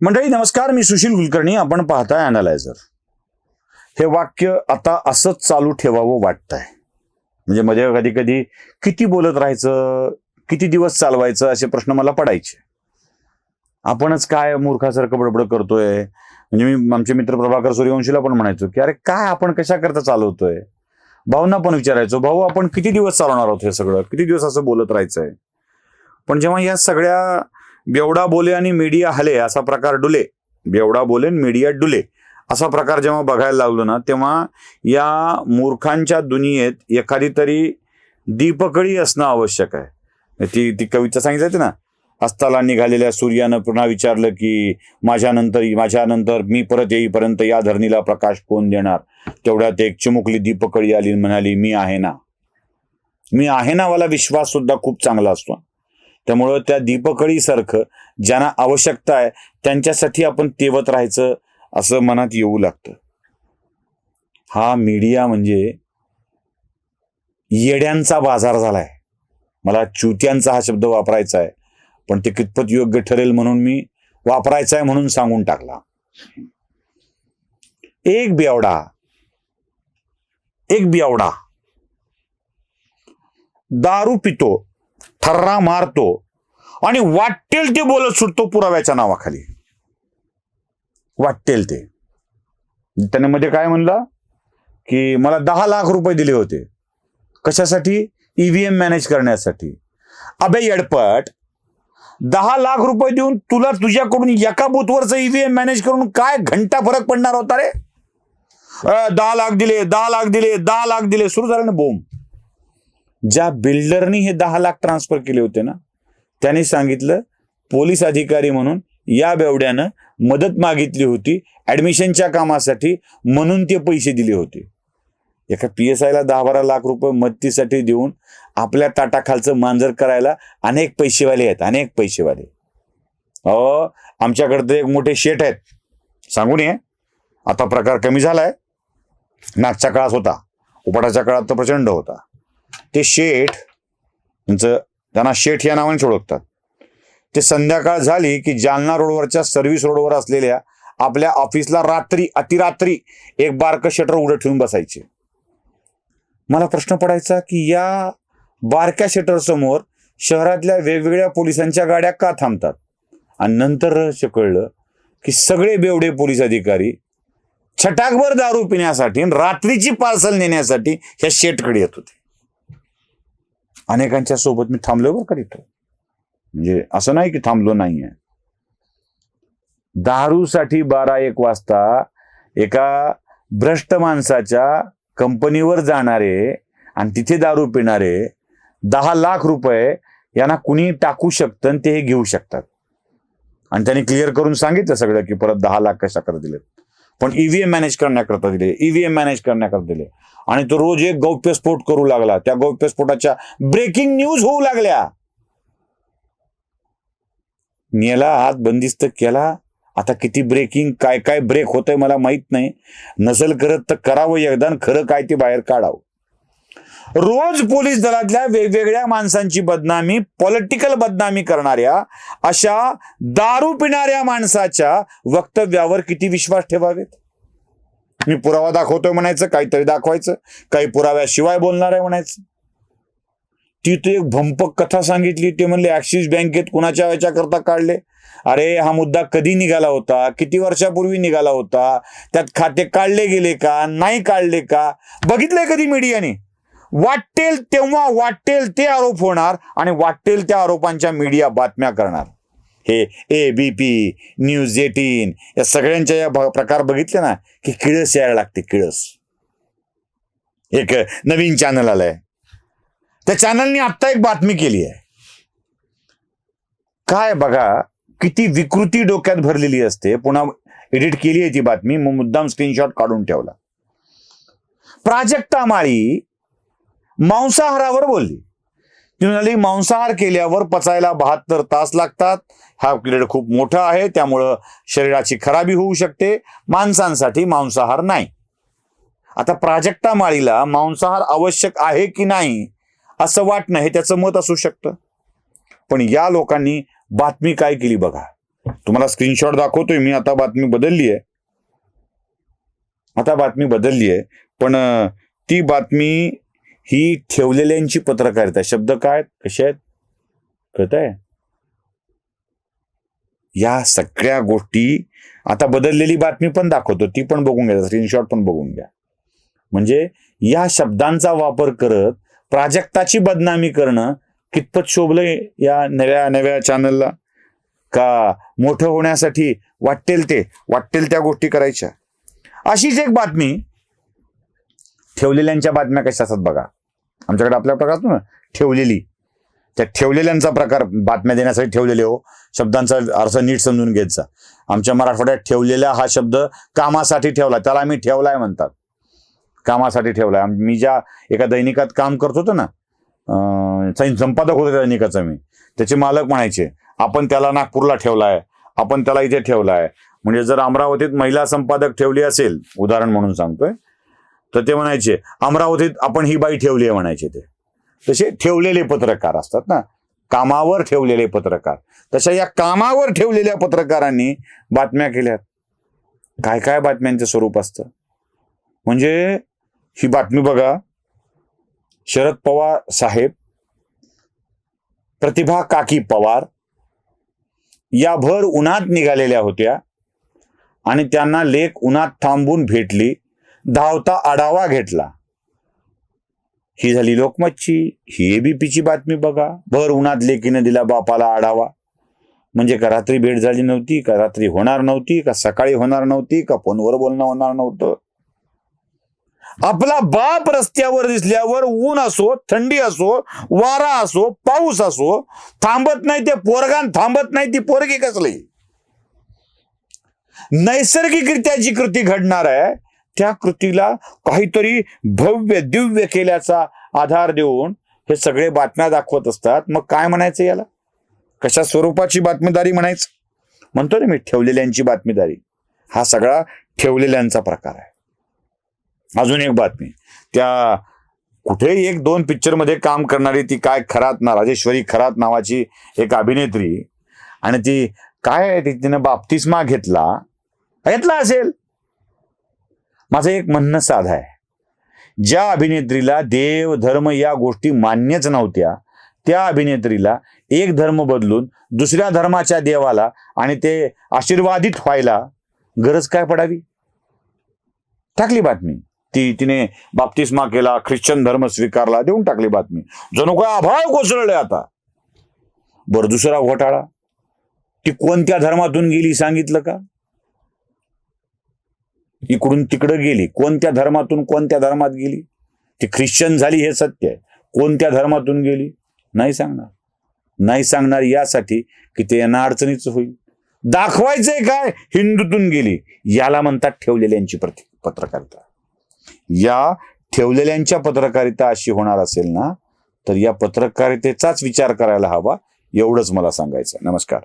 मंडळी नमस्कार मी सुशील कुलकर्णी. आपण पाहताय अनालायझर हे वाक्य आता असंच चालू ठेवावं वाटतंय. म्हणजे मध्ये कधी कधी किती बोलत राहायचं किती दिवस चालवायचं असे प्रश्न मला पडायचे. आपणच काय मूर्खासारखं बडबड करतोय? म्हणजे मी आमचे मित्र प्रभाकर सूर्यवंशीला पण म्हणायचो की अरे काय आपण कशा करता चालवतोय? भाऊंना पण विचारायचो भाऊ आपण किती दिवस चालवणार आहोत हे सगळं? किती दिवस असं बोलत राहायचंय? पण जेव्हा या सगळ्या बेवडा बोले आणि मीडिया हले असा प्रकार डुले. बेवडा बोले आणि मीडिया डुले. असा प्रकार जेव्हा बघायला लागलो ना तेव्हा या मूर्खांच्या दुनियेत एखादी तरी दीपकळी असणं आवश्यक आहे. ती ती कविता सांगितली ना अस्ताला निघालेल्या सूर्यानं पुन्हा विचारलं की माझ्यानंतर माझ्यानंतर मी परत येईपर्यंत या धरणीला प्रकाश कोण देणार? तेवढ्यात एक चिमुकली दीपकळी आली म्हणाली मी आहे ना. मी आहे ना वाला विश्वास सुद्धा खूप चांगला असतो. त्यामुळं त्या दीपकळीसारखं ज्यांना आवश्यकता आहे त्यांच्यासाठी आपण तेवत राहायचं असं मनात येऊ लागतं. हा मीडिया म्हणजे येड्यांचा बाजार झालाय. मला चुत्यांचा हा शब्द वापरायचा आहे पण ते कितपत योग्य ठरेल म्हणून मी वापरायचा आहे म्हणून सांगून टाकला. एक बेवडा एक बेवडा दारू पितो थर्रा मारतो आणि वाटेल ते बोलत सुटतो पुराव्याच्या नावाखाली. वाटेल ते. त्याने मध्ये काय म्हणला? की मला दहा लाख रुपये दिले होते. कशासाठी? ईव्हीएम मॅनेज करण्यासाठी. अबे येडपट दहा लाख रुपये देऊन तुला तुझ्याकडून एका बूथवरचं ईव्हीएम मॅनेज करून काय घंटा फरक पडणार होता रे? दहा लाख दिले दहा लाख दिले दहा लाख दिले. सुरू झालं ना बोम ज्या बिल्डरनी हे दहा लाख ट्रान्सफर केले होते ना त्याने सांगितलं पोलीस अधिकारी म्हणून या बेवड्यानं मदत मागितली होती ऍडमिशनच्या कामासाठी म्हणून ते पैसे दिले होते. एका पी एस आयला दहा बारा लाख रुपये मदतीसाठी देऊन आपल्या ताटाखालचं मांजर करायला अनेक पैसेवाले आहेत अनेक पैसेवाले. अहो आमच्याकडे तर एक मोठे शेठ आहेत. सांगून ये आता प्रकार कमी झालाय. नागच्या काळात होता उपाटाच्या काळात तर प्रचंड होता. ते शेठ त्यांचं त्यांना शेठ या नावाने ओळखतात. ते संध्याकाळ झाली की जालना रोडवरच्या सर्व्हिस रोडवर असलेल्या आपल्या ऑफिसला रात्री अतिरात्री एक बारकं शटर उघडं ठेवून बसायचे. मला प्रश्न पडायचा की या बारक्या शटर समोर शहरातल्या वेगवेगळ्या पोलिसांच्या गाड्या का थांबतात? आणि नंतर रहस्य कळलं की सगळे बेवडे पोलीस अधिकारी छटाकभर दारू पिण्यासाठी आणि रात्रीची पार्सल नेण्यासाठी ह्या शेटकडे येत होते. अनेकांच्या सोबत मी थांबलो बरं का तिथं. म्हणजे असं नाही की थांबलो नाहीये. दारूसाठी बारा एक वाजता एका भ्रष्ट माणसाच्या कंपनीवर जाणारे आणि तिथे दारू पिणारे दहा लाख रुपये यांना कुणी टाकू शकतं आणि ते हे घेऊ शकतात. आणि त्यांनी क्लिअर करून सांगितलं सगळं की परत दहा लाख कशा कर दिलेत. पण ईव्हीएम मॅनेज करण्याकरता दिले. ईव्हीएम मॅनेज करण्याकरता दिले. आणि तो रोज एक गौप्यस्फोट करू लागला. त्या गौप्यस्फोटाच्या ब्रेकिंग न्यूज होऊ लागल्या. नेला हात बंदिस्त केला. आता किती ब्रेकिंग काय काय ब्रेक होतंय मला माहीत नाही. नसल करत तर करावं एकदा खरं काय ते बाहेर काढावं. रोज पोलीस दलातल्या वेगवेगळ्या माणसांची बदनामी पॉलिटिकल बदनामी करणाऱ्या अशा दारू पिणाऱ्या माणसाच्या वक्तव्यावर किती विश्वास ठेवावेत? मी पुरावा दाखवतोय म्हणायचं काहीतरी दाखवायचं काही पुराव्याशिवाय बोलणार आहे म्हणायचं. ती तू एक भंपक कथा सांगितली ते म्हणले ऍक्सिस बँकेत कुणाच्या याच्याकरता काढले? अरे हा मुद्दा कधी निघाला होता? किती वर्षापूर्वी निघाला होता? त्यात खाते काढले गेले का? नाही काढले का? बघितलंय कधी मीडियाने? वाटेल तेव्हा वाटेल ते आरोप होणार आणि वाटेल त्या आरोपांच्या मीडिया बातम्या करणार. हे A B P news eighteen या सगळ्यांच्या या प्रकार बघितले ना की किळस यायला लागते किळस. एक नवीन चॅनल आलंय. त्या चॅनलनी आत्ता एक बातमी केली आहे. काय बघा किती विकृती डोक्यात भरलेली असते. पुन्हा एडिट केली आहे ती बातमी. मग मुद्दाम स्क्रीनशॉट काढून ठेवला. प्राजक्ता माळी मांसाहारावर बोलली. ती म्हणाली मांसाहार केल्यावर पचायला बहात्तर तास लागतात. हा पिरियड खूप मोठा आहे त्यामुळं शरीराची खराबी होऊ शकते. माणसांसाठी मांसाहार नाही. आता प्राजक्ता माळीला मांसाहार आवश्यक आहे की नाही असं वाटणं हे त्याचं मत असू शकतं. पण या लोकांनी बातमी काय केली बघा. तुम्हाला स्क्रीनशॉट दाखवतोय मी आता बातमी बदलली आहे. आता बातमी बदलली आहे. पण ती बातमी ही ठेवलेल्यांची पत्रकारिता. शब्द काय आहेत? कसे आहेत? कळत आहे या सगळ्या गोष्टी आता बदललेली बातमी पण दाखवतो ती पण बघून घ्या स्क्रीनशॉट पण बघून घ्या. म्हणजे या शब्दांचा वापर करत प्राजक्ताची बदनामी करणं कितपत शोभलंय या नव्या नव्या चॅनलला का मोठं होण्यासाठी वाटेल ते वाटेल त्या गोष्टी करायच्या? अशीच एक बातमी ठेवलेल्यांच्या बातम्या कशा असतात बघा. आमच्याकडे आपल्या प्रकार ना ठेवलेली. त्या ठेवलेल्यांचा प्रकार बातम्या देण्यासाठी ठेवलेले हो. शब्दांचा अर्थ नीट समजून घ्यायचा. आमच्या मराठवाड्यात ठेवलेला हा शब्द कामासाठी ठेवला. त्याला आम्ही ठेवलाय म्हणतात. कामासाठी ठेवलाय. मी ज्या एका दैनिकात काम करत होतो ना संपादक होतो त्या दैनिकाचा मी. त्याचे मालक म्हणायचे आपण त्याला नागपूरला ठेवलाय. आपण त्याला इथे ठेवलाय. म्हणजे जर अमरावतीत महिला संपादक ठेवली असेल उदाहरण म्हणून सांगतोय तर ते म्हणायचे अमरावतीत आपण ही बाई ठेवली आहे म्हणायचे ते. तसे ठेवलेले पत्रकार असतात ना. कामावर ठेवलेले पत्रकार. तशा या कामावर ठेवलेल्या पत्रकारांनी बातम्या केल्यात. काय काय बातम्यांचं स्वरूप असतं? म्हणजे ही बातमी बघा. शरद पवार साहेब प्रतिभा काकी पवार या भर उन्हात निघालेल्या होत्या आणि त्यांना लेख उन्हात थांबून भेटली. धावता आढावा घेतला. ही झाली लोकमतची ही एबीपीची बातमी बघा. भर उन्हात लेकीने दिला बापाला आढावा. म्हणजे का रात्री भेट झाली नव्हती का रात्री होणार नव्हती का सकाळी होणार नव्हती का फोनवर बोलणं होणार नव्हतं? आपला बाप रस्त्यावर दिसल्यावर ऊन असो थंडी असो वारा असो पाऊस असो थांबत नाही ते पोरगान थांबत नाही ती पोरगी कसली? नैसर्गिकरित्या जी कृती घडणार आहे त्या कृतीला काहीतरी भव्य दिव्य केल्याचा आधार देऊन हे सगळे बातम्या दाखवत असतात. मग काय म्हणायचं याला? कशा स्वरूपाची बातमीदारी म्हणायचं? म्हणतो ना मी ठेवलेल्यांची बातमीदारी. हा सगळा ठेवलेल्यांचा प्रकार आहे. अजून एक बातमी. त्या कुठे एक दोन पिक्चरमध्ये काम करणारी ती काय खरात ना राजेश्वरी खरात नावाची एक अभिनेत्री आणि ती काय तिने तिनं बाप्तिस्मा घेतला. घेतला असेल. माझं एक म्हणणं साधं आहे. ज्या अभिनेत्रीला देव धर्म या गोष्टी मान्यच नव्हत्या त्या अभिनेत्रीला एक धर्म बदलून दुसऱ्या धर्माच्या देवाला आणि ते आशीर्वादित व्हायला गरज काय पडावी? टाकली बातमी. ती तिने बाप्तिस्मा केला ख्रिश्चन धर्म स्वीकारला देऊन टाकली बातमी. जणू काय अभाव कोसळले आता. बरं दुसरा घोटाळा. ती कोणत्या धर्मातून गेली सांगितलं का? इकडून तिकडं गेली. कोणत्या धर्मातून कोणत्या धर्मात गेली? ती ख्रिश्चन झाली हे सत्य आहे. कोणत्या धर्मातून गेली? नाही सांगणार. नाही सांगणार यासाठी की ते यांना अडचणीच होईल. दाखवायचंय काय? हिंदूतून गेली. याला म्हणतात ठेवलेल्यांची प्रति पत्रकारिता. या ठेवलेल्यांच्या पत्रकारिता अशी होणार असेल ना तर या पत्रकारितेचाच विचार करायला हवा एवढंच मला सांगायचं नमस्कार.